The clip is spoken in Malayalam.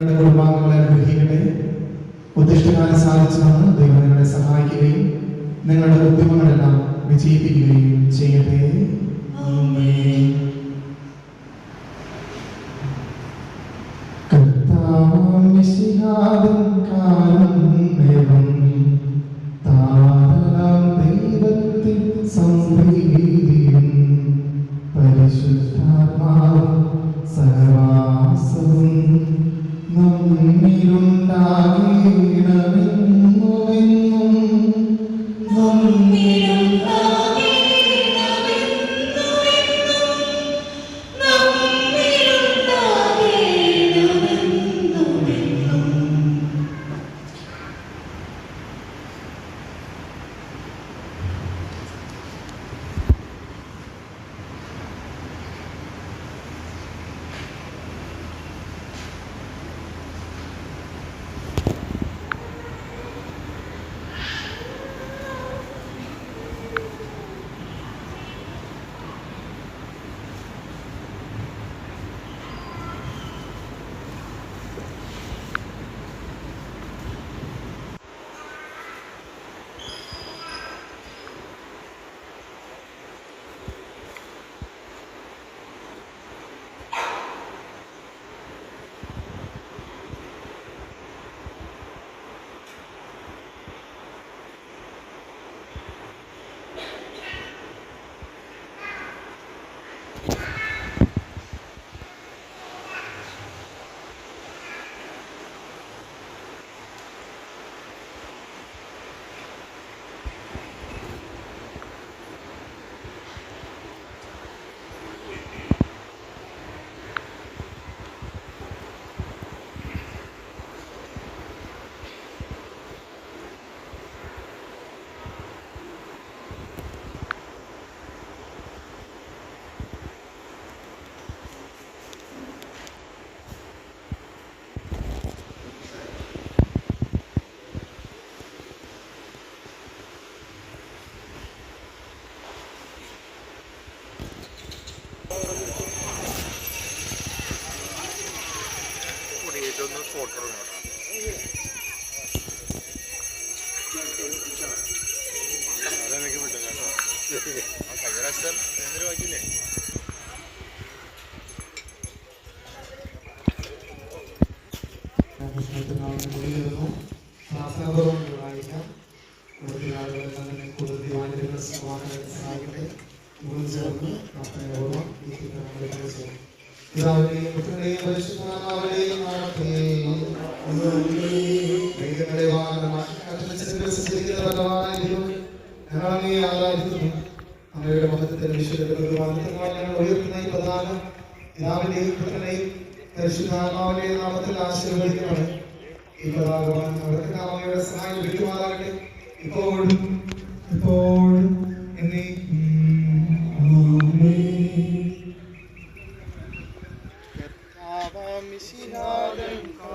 കുടുംബാംഗങ്ങളെ അനുഗ്രഹിക്കട്ടെ. ഉദ്ദിഷ്ടകാലം സാധിച്ചതാണ് ദൈവം നിങ്ങളെ സഹായിക്കുകയും നിങ്ങളുടെ ഉദ്യമങ്ങളെല്ലാം വിജയിപ്പിക്കുകയും ചെയ്യട്ടെ. സംപ്രീതിയും പരിശുദ്ധാത്മാവും നമ്മിലുണ്ടാകണമെന്നുമെന്നും പ്രാവശ്യം എന്തൊരു വാക്കില്ലേ പിതാവിന്റെയും പുത്രന്റെയും പരിശുദ്ധാത്മാവിന്റെയും നാമത്തിൽ അങ്ങയെ ആരാധിക്കുന്നു വിശുദ്ധ ഞങ്ങൾ ഉയർത്തുന്ന ഈ പ്രധാന പിതാവിന്റെയും പുത്രന്റെയും പരിശുദ്ധാത്മാവിന്റെയും നാമത്തിൽ ആശീർവദിക്കണം ഈ പതാകവാൻ അവർക്ക് അങ്ങയുടെ സഹായം ഇപ്പോഴും ഇപ്പോഴും എന്നേക്കും ആമേൻ. മിശിഹാദൻ കാ